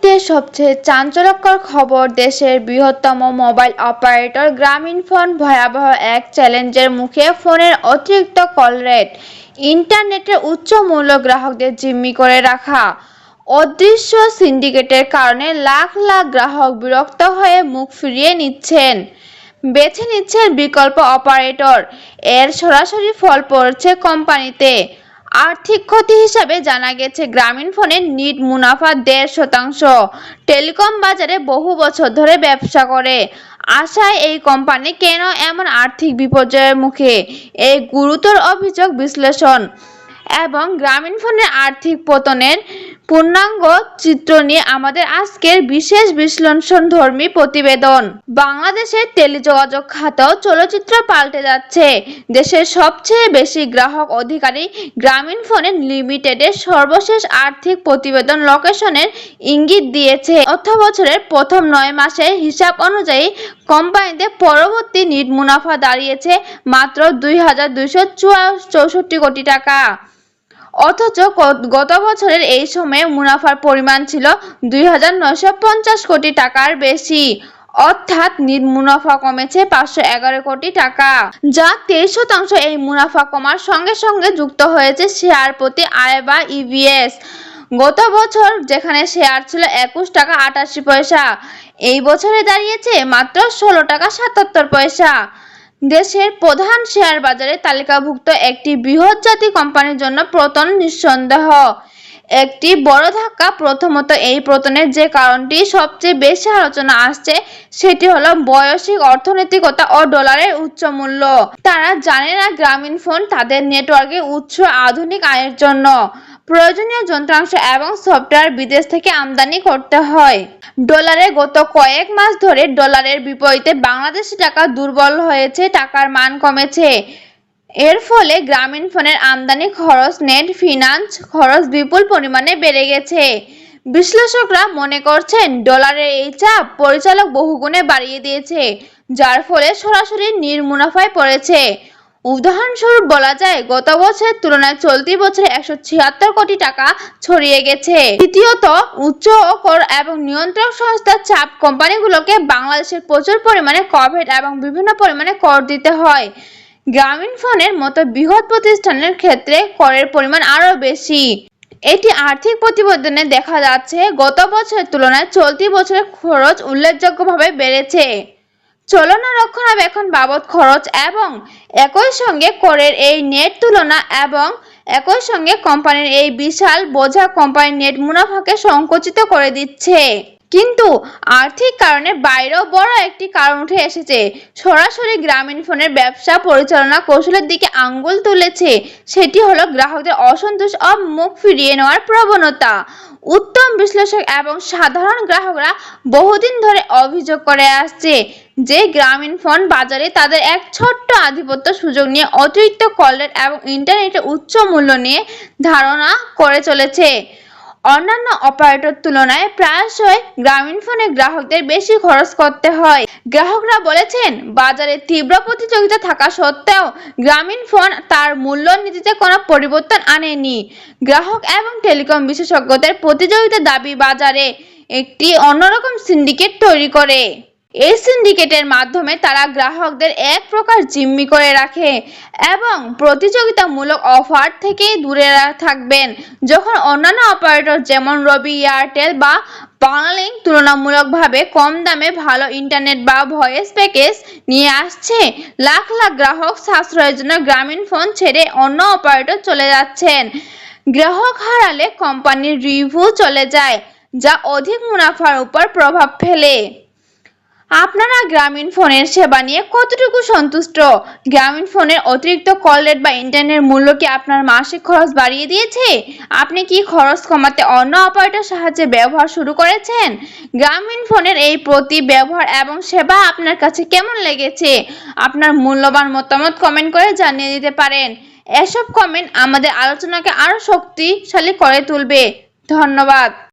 মুহূর্তে সবচেয়ে চাঞ্চল্যকর খবর দেশের বৃহত্তম মোবাইল অপারেটর গ্রামীণফোন ভয়াবহ এক চ্যালেঞ্জের মুখে ফোনের অতিরিক্ত কল রেট, ইন্টারনেটের উচ্চ মূল্য গ্রাহকদের জিম্মি করে রাখা। অদৃশ্য সিন্ডিকেটের কারণে লাখ লাখ গ্রাহক বিরক্ত হয়ে মুখ ফিরিয়ে নিচ্ছেন। বেছে নিচ্ছেন বিকল্প অপারেটর। এর সরাসরি ফল পড়ছে কোম্পানিতে। আর্থিক ক্ষতি হিসাবে জানা গেছে, গ্রামীণ ফোনের নিট মুনাফা দেড় শতাংশ। টেলিকম বাজারে বহু বছর ধরে ব্যবসা করে। আশায় এই কোম্পানি কেন এমন আর্থিক বিপর্যয়ের মুখে? এই গুরুতর অভিযোগ বিশ্লেষণ। এবং গ্রামীণ ফোনের আর্থিক পতনের পূর্ণাঙ্গ চিত্র নিয়ে আমাদের আজকের বিশেষ বিশ্লেষণধর্মী প্রতিবেদন। বাংলাদেশের টেলিযোগাযোগ খাতেও চলচ্চিত্র পাল্টে যাচ্ছে। দেশের সবচেয়ে বেশি গ্রাহক অধিকারী গ্রামীণ ফোনের লিমিটেডের সর্বশেষ আর্থিক প্রতিবেদন লোকেশনের ইঙ্গিত দিয়েছে। অর্থ বছরের প্রথম নয় মাসের হিসাব অনুযায়ী কোম্পানিতে পরবর্তী নিট মুনাফা দাঁড়িয়েছে মাত্র দুই হাজার দুইশো চৌষট্টি কোটি টাকা। অথচ গত বছরের এই সময়ে মুনাফার পরিমাণ ছিল দুই হাজার নয়শো পঞ্চাশ কোটি টাকার বেশি। অর্থাৎ মুনাফা কমেছে পাঁচশো এগারো কোটি টাকা। যা তেইশ শতাংশ এই মুনাফা কমার সঙ্গে সঙ্গে যুক্ত হয়েছে শেয়ার প্রতি আয় বা ইভিএস গত বছর যেখানে শেয়ার ছিল একুশ টাকা আটাশি পয়সা, এই বছরে দাঁড়িয়েছে মাত্র ষোলো টাকা সাতাত্তর পয়সা। দেশের প্রধান শেয়ার বাজারে তালিকাভুক্ত একটি বৃহৎ জাতি কোম্পানির জন্য প্রতন নিঃসন্দেহ। একটি বড় ধাক্কা প্রথমত এই প্রতনের যে কারণটি সবচেয়ে বেশি আলোচনা আসছে সেটি হলো বয়সিক অর্থনৈতিকতা ও ডলারের উচ্চ মূল্য। তারা জানে না গ্রামীণফোন তাদের নেটওয়ার্কে উৎস আধুনিক আয়ের জন্য। প্রয়োজনীয় যন্ত্রাংশ এবং সফটওয়্যার বিদেশ থেকে আমদানি করতে হয়। ডলারে গত কয়েক মাস ধরে ডলারের বিপরীতে বাংলাদেশি টাকা দুর্বল হয়েছে, টাকার মান কমেছে। এর ফলে গ্রামীণ ফোনের আমদানি খরচ, নেট ফিনান্স খরচ বিপুল পরিমাণে বেড়ে গেছে। বিশ্লেষকরা মনে করছেন, ডলারের এই চাপ পরিচালক বহুগুণে বাড়িয়ে দিয়েছে, যার ফলে সরাসরি নির্মুনাফায় পড়েছে। উদাহরণস্বরূপ বলা যায়, গত বছরের তুলনায় চলতি বছরে একশো ছিয়াত্তর কোটি টাকা ছড়িয়ে গেছে। দ্বিতীয়ত, উচ্চ কর এবং নিয়ন্ত্রক সংস্থার চাপ কোম্পানিগুলোকে বাংলাদেশের প্রচুর পরিমাণে কভেট এবং বিভিন্ন পরিমাণে কর দিতে হয়। গ্রামীণ ফোনের মতো বৃহৎ প্রতিষ্ঠানের ক্ষেত্রে করের পরিমাণ আরও বেশি। এটি আর্থিক প্রতিবেদনে দেখা যাচ্ছে, গত বছরের তুলনায় চলতি বছরের খরচ উল্লেখযোগ্যভাবে বেড়েছে। চলনা রক্ষণাবেক্ষণ বাবদ খরচ এবং একই সঙ্গে করের এই নেট তুলনা এবং একই সঙ্গে কোম্পানির এই বিশাল বোঝা কোম্পানির নেট মুনাফাকে সংকুচিত করে দিচ্ছে। কিন্তু আর্থিক কারণে বাইরেও বড় একটি কারণ উঠে এসেছে। সরাসরি গ্রামীণ ফোনের ব্যবসা পরিচালনা কৌশলের দিকে আঙ্গুল তুলেছে, সেটি হলো গ্রাহকদের অসন্তোষ ও মুখ ফিরিয়ে নেওয়ার প্রবণতা। উত্তম বিশ্লেষক এবং সাধারণ গ্রাহকরা বহুদিন ধরে অভিযোগ করে আসছে যে গ্রামীণ ফোন বাজারে তাদের এক ছোট্ট আধিপত্য সুযোগ নিয়ে অতিরিক্ত কল রেট এবং ইন্টারনেটের উচ্চ মূল্য নিয়ে ধারণা করে চলেছে। অন্যান্য অপারেটর তুলনায় প্রায়শই গ্রামীণ ফোনে গ্রাহকদের বেশি খরচ করতে হয়। গ্রাহকরা বলেছেন, বাজারে তীব্র প্রতিযোগিতা থাকা সত্ত্বেও গ্রামীণ ফোন তার মূল্য নীতিতে কোনো পরিবর্তন আনেনি। গ্রাহক এবং টেলিকম বিশেষজ্ঞদের প্রতিযোগিতা দাবি বাজারে একটি অন্যরকম সিন্ডিকেট তৈরি করে। এই সিন্ডিকেটের মাধ্যমে তারা গ্রাহকদের এক প্রকার জিম্মি করে রাখে এবং প্রতিযোগিতামূলক অফার থেকে দূরে থাকবেন। যখন অন্যান্য অপারেটর যেমন রবি, এয়ারটেল বা বাংলালিংক তুলনামূলকভাবে কম দামে ভালো ইন্টারনেট বা ভয়েস প্যাকেজ নিয়ে আসছে, লাখ লাখ গ্রাহক সাশ্রয়ের জন্য গ্রামীণ ফোন ছেড়ে অন্য অপারেটর চলে যাচ্ছেন। গ্রাহক হারালে কোম্পানির রিভিউ চলে যায়, যা অধিক মুনাফার উপর প্রভাব ফেলে। আপনারা গ্রামীণ ফোনের সেবা নিয়ে কতটুকু সন্তুষ্ট? গ্রামীণ ফোনের অতিরিক্ত কল রেট বা ইন্টারনেট মূল্য কি আপনার মাসিক খরচ বাড়িয়ে দিয়েছে? আপনি কি খরচ কমাতে অন্য অপারেটর সাহায্যে ব্যবহার শুরু করেছেন? গ্রামীণ ফোনের এই প্রতি ব্যবহার এবং সেবা আপনার কাছে কেমন লেগেছে? আপনার মূল্যবান মতামত কমেন্ট করে জানিয়ে দিতে পারেন। এসব কমেন্ট আমাদের আলোচনাকে আরও শক্তিশালী করে তুলবে। ধন্যবাদ।